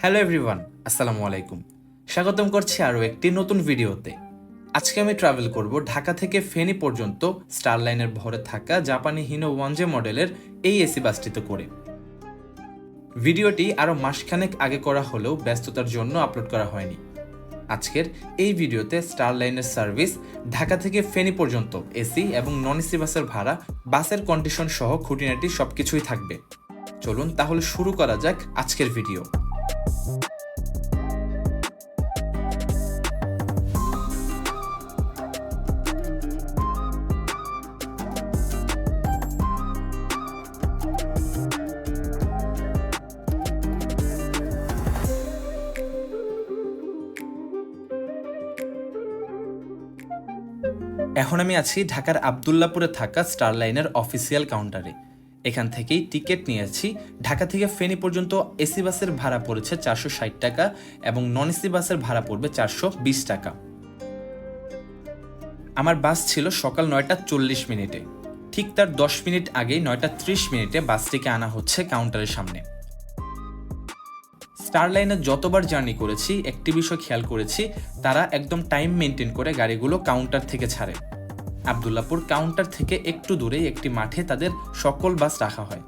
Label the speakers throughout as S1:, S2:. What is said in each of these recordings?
S1: Hello everyone, আসসালামু আলাইকুম। স্বাগতম করছি আরও একটি নতুন ভিডিওতে। আজকে আমি ট্রাভেল করব ঢাকা থেকে ফেনী পর্যন্ত স্টার লাইনের ভরে থাকা জাপানি হিনো ওয়ানজে মডেলের এই এসি বাসটিতে করে। ভিডিওটি আরও মাসখানেক আগে করা হলেও ব্যস্ততার জন্য আপলোড করা হয়নি। আজকের এই ভিডিওতে স্টার লাইনের সার্ভিস ঢাকা থেকে ফেনী পর্যন্ত এসি এবং নন এসি বাসের ভাড়া, বাসের কন্ডিশন সহ খুঁটিনাটি সবকিছুই থাকবে। চলুন তাহলে শুরু করা যাক আজকের ভিডিও। এখন আমি আছি ঢাকার আবদুল্লাপুরে থাকা স্টার লাইনের অফিসিয়াল কাউন্টারে এখান থেকেই টিকিট নিয়েছি। ঢাকা থেকে ফেনী পর্যন্ত এসি বাসের ভাড়া পড়েছে চারশো ষাট টাকা এবং নন এসি বাসের ভাড়া পড়বে চারশো বিশ টাকা। আমার বাস ছিল সকাল নয়টা চল্লিশ মিনিটে। ঠিক তার দশ মিনিট আগেই নয়টা ত্রিশ মিনিটে বাসটিকে আনা হচ্ছে কাউন্টারের সামনে। স্টার লাইনে যতবার জার্নি করেছি, একটি বিষয় খেয়াল করেছি, তারা একদম টাইম মেনটেন করে গাড়িগুলো কাউন্টার থেকে ছাড়ে। আবদুল্লাপুর কাউন্টার থেকে একটু দূরেই একটি মাঠে তাদের সকল বাস রাখা হয়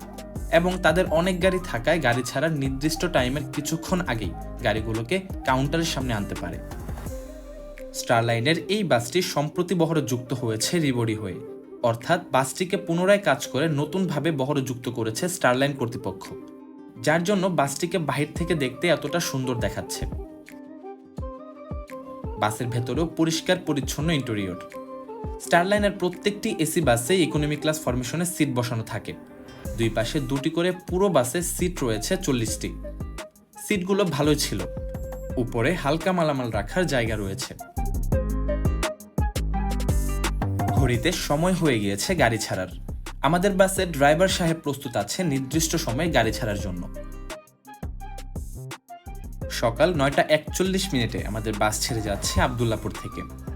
S1: এবং তাদের অনেক গাড়ি থাকায় গাড়ি ছাড়ার নির্দিষ্ট টাইমের কিছুক্ষণ আগেই গাড়িগুলোকে কাউন্টারের সামনে আনতে পারে। স্টারলাইনের এই বাসটি সম্প্রতি বহরে যুক্ত হয়েছে রিবডি হয়ে। অর্থাৎ বাসটিকে পুনরায় কাজ করে নতুনভাবে বহরে যুক্ত করেছে স্টারলাইন কর্তৃপক্ষ, যার জন্য বাসটিকে বাহির থেকে দেখতে এতটা সুন্দর দেখাচ্ছে। বাসের ভেতরেও পরিষ্কার, পরিচ্ছন্ন ইন্টেরিয়র। স্টারলাইনের প্রত্যেকটি এসি বাসে ইকোনমি ক্লাস ফরমেশনে সিট বসানো থাকে। দুই পাশে দুটি করে পুরো বাসে সিট রয়েছে চল্লিশটি। সিটগুলো ভালোই ছিল। উপরে হালকা মালামাল রাখার জায়গা রয়েছে। ঘড়িতে সময় হয়ে গিয়েছে গাড়ি ছাড়ার। আমাদের বাসে ড্রাইভার সাহেব প্রস্তুত আছে নির্দিষ্ট সময়ে গাড়ি ছাড়ার জন্য। সকাল নয়টা একচল্লিশ মিনিটে আমাদের বাস ছেড়ে যাচ্ছে আবদুল্লাপুর থেকে।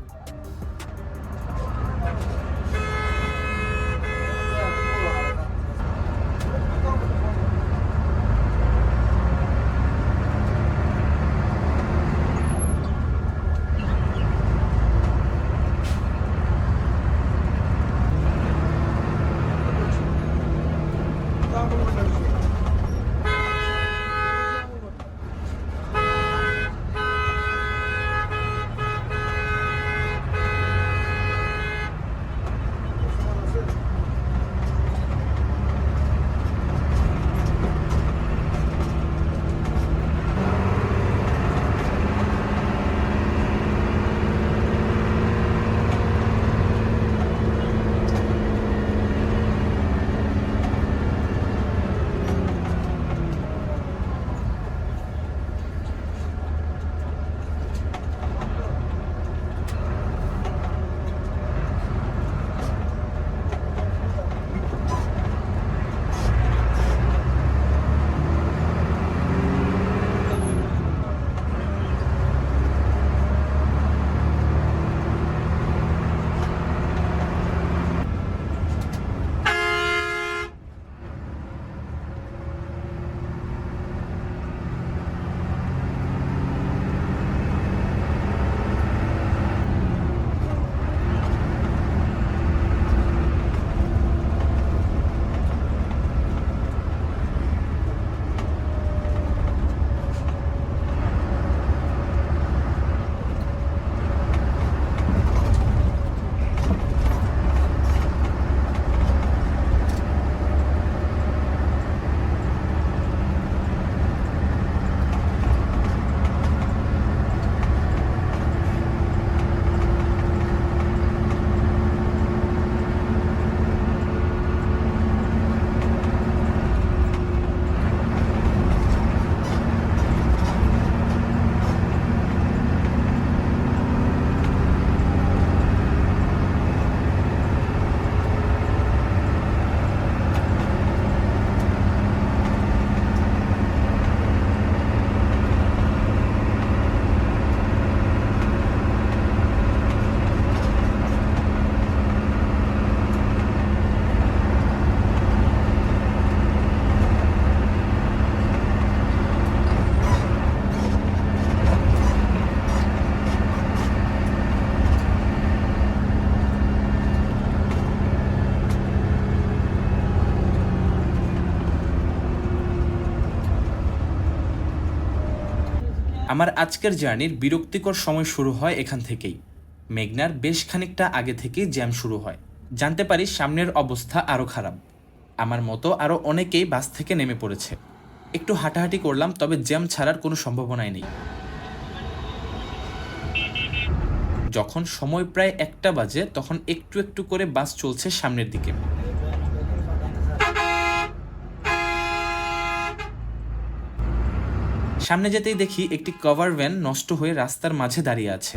S1: আমার আজকের জার্নির বিরক্তিকর সময় শুরু হয় এখান থেকেই। মেঘনার বেশ খানিকটা আগে থেকেই জ্যাম শুরু হয়। জানতে পারি সামনের অবস্থা আরও খারাপ। আমার মতো আরও অনেকেই বাস থেকে নেমে পড়েছে। একটু হাঁটাহাঁটি করলাম, তবে জ্যাম ছাড়ার কোনো সম্ভাবনাই নেই। যখন সময় প্রায় একটা বাজে, তখন একটু একটু করে বাস চলছে সামনের দিকে। সামনে যেতেই দেখি একটি কভার ভ্যান নষ্ট হয়ে রাস্তার মাঝে দাঁড়িয়ে আছে।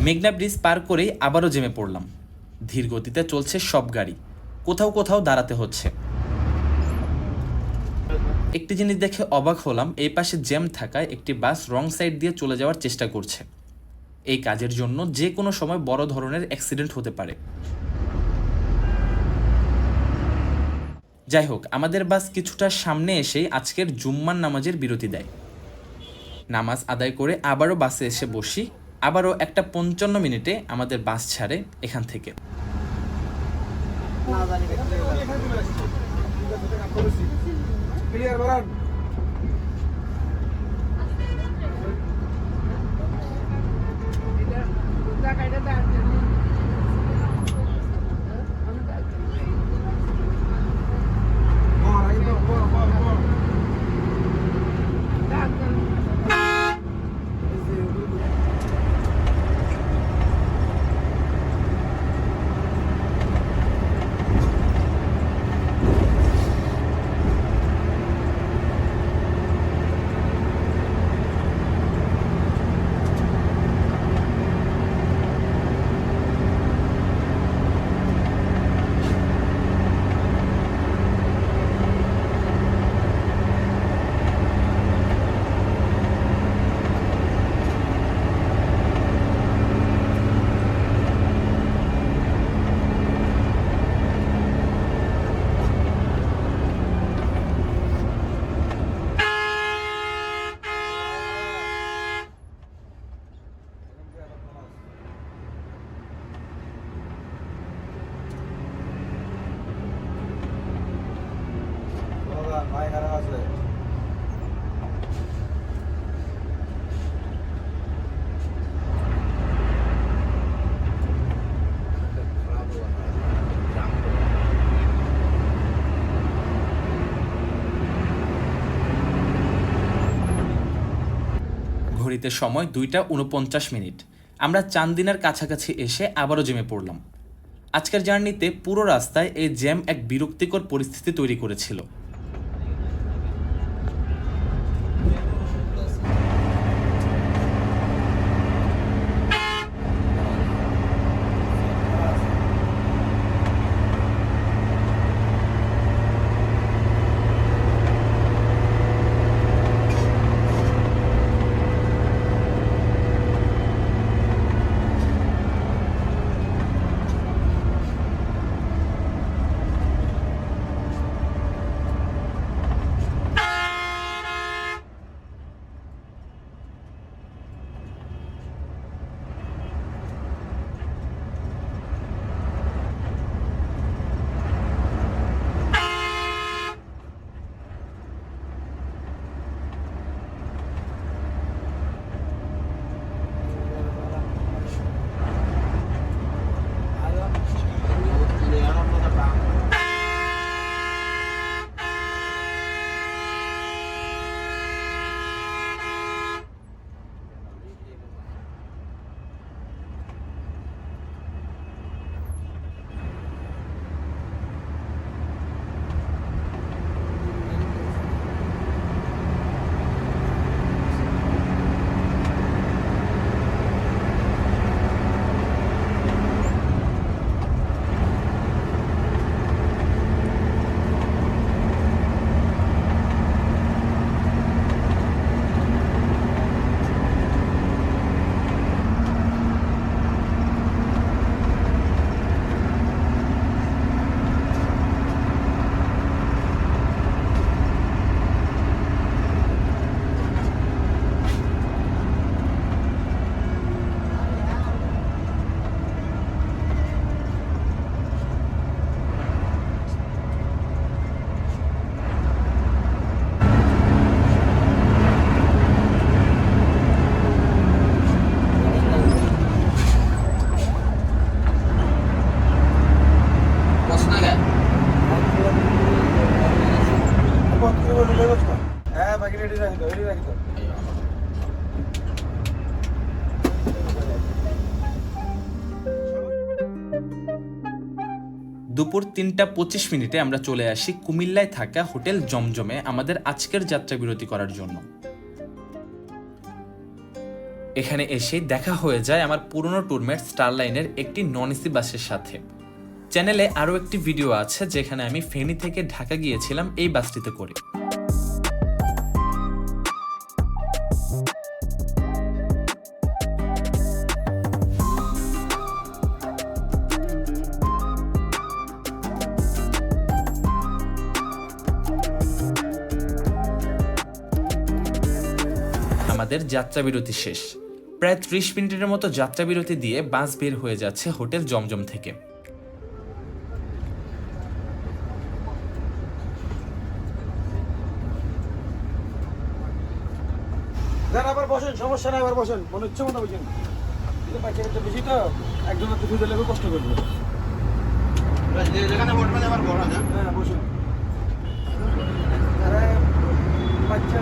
S1: মেঘনা ব্রিজ পার করেই আবারও জেমে পড়লাম। ধীর গতিতে চলছে সব গাড়ি। কোথাও কোথাও দাঁড়াতে হচ্ছে। একটি জিনিস দেখে অবাক হলাম, এই পাশে জ্যাম থাকায় একটি বাস রং সাইড দিয়ে চলে যাওয়ার চেষ্টা করছে। এই কাজের জন্য যে কোনো সময় বড় ধরনের অ্যাক্সিডেন্ট হতে পারে। যাই হোক, আমাদের বাস কিছুটা সামনে এসেই আজকের জুম্মান নামাজের বিরতি দেয়। নামাজ আদায় করে আবারও বাসে এসে বসি। আবারও একটা পঞ্চান্ন মিনিটে আমাদের বাস ছাড়ে এখান থেকে।
S2: ক্লিয়ার
S1: ঘড়িতে সময় দুইটা উনপঞ্চাশ মিনিট। আমরা চান্দিনার কাছাকাছি এসে আবারও জেমে পড়লাম। আজকের জার্নিতে পুরো রাস্তায় এই জ্যাম এক বিরক্তিকর পরিস্থিতি তৈরি করেছিল। দুপুর তিনটা পঁচিশ মিনিটে আমরা চলে আসি কুমিল্লায় থাকা হোটেল জমজমে আমাদের আজকের যাত্রা বিরতি করার জন্য। এখানে এসে দেখা হয়ে যায় আমার পুরনো টুরমেট স্টারলাইনের একটি নন এসি বাসের সাথে। চ্যানেলে আরও একটি ভিডিও আছে যেখানে আমি ফেনী থেকে ঢাকা গিয়েছিলাম এই বাসটিতে করে। আমাদের যাত্রা বিরতি শেষ। প্রায় ত্রিশ মিনিটের মতো যাত্রা বিরতি দিয়ে বাস বের হয়ে যাচ্ছে হোটেল জমজম থেকে।
S2: আবার বসেন সমস্যা নাই আবার বসেন। মনে ইচ্ছে মতো বসেন বাচ্চা বেশি তো একজন হাতে দুধে লেগে কষ্ট করবে।
S3: যেখানে বসবেন
S2: হ্যাঁ বসুন। আরে বাচ্চা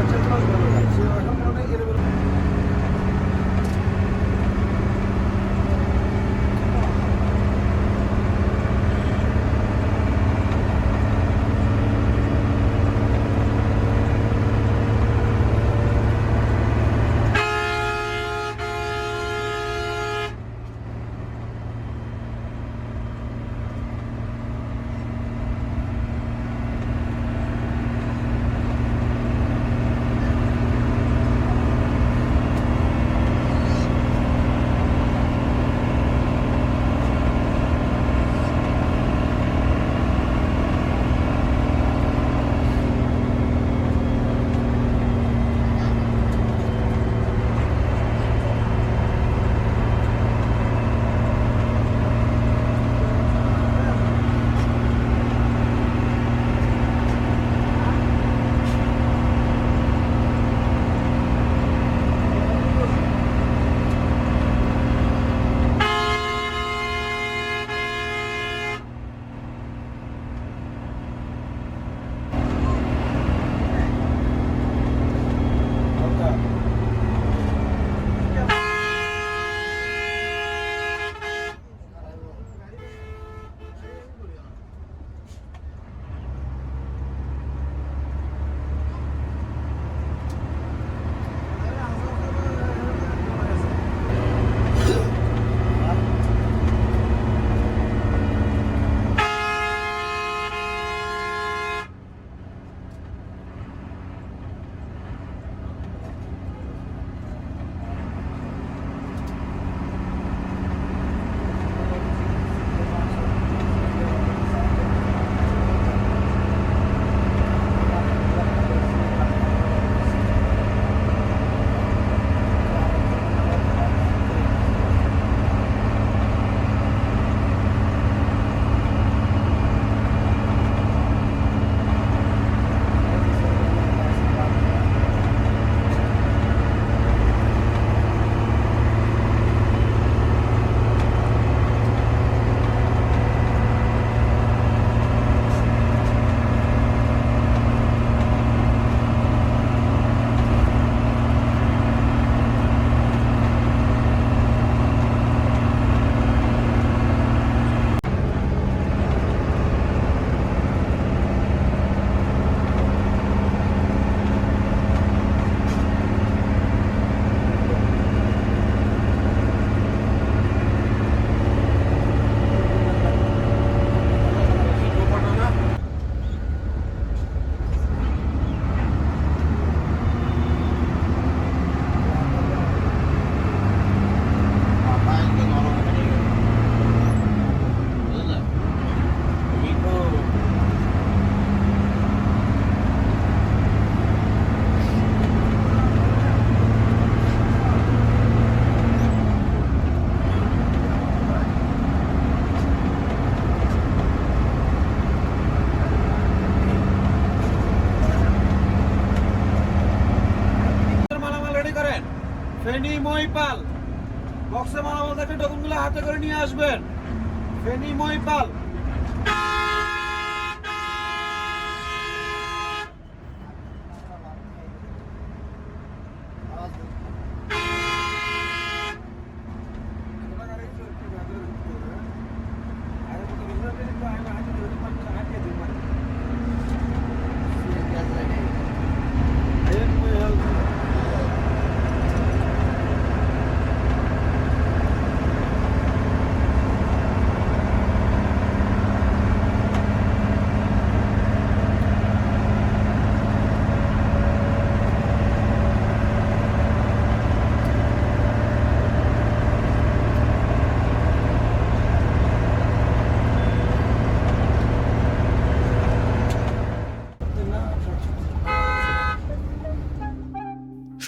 S2: তো মহিপাল। বক্সে মালামাল থাকলে ডকুমেন্টগুলো হাতে করে নিয়ে আসবেন। ফেনী মহিপাল।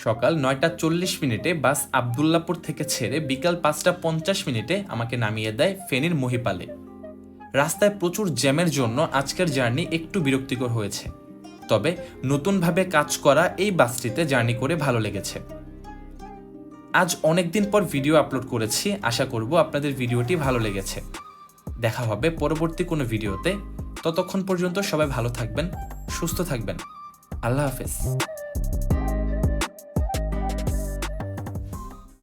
S1: সকাল নয়টা চল্লিশ মিনিটে বাস আবদুল্লাপুর থেকে ছেড়ে বিকাল পাঁচটা পঞ্চাশ মিনিটে আমাকে নামিয়ে দেয় ফেনীর মহিপালে। রাস্তায় প্রচুর জ্যামের জন্য আজকের জার্নি একটু বিরক্তিকর হয়েছে। তবে নতুনভাবে কাজ করা এই বাসটিতে জার্নি করে ভালো লেগেছে। আজ অনেকদিন পর ভিডিও আপলোড করেছি, আশা করব আপনাদের ভিডিওটি ভালো লেগেছে। দেখা হবে পরবর্তী কোনো ভিডিওতে। ততক্ষণ পর্যন্ত সবাই ভালো থাকবেন, সুস্থ থাকবেন। আল্লাহ হাফেজ।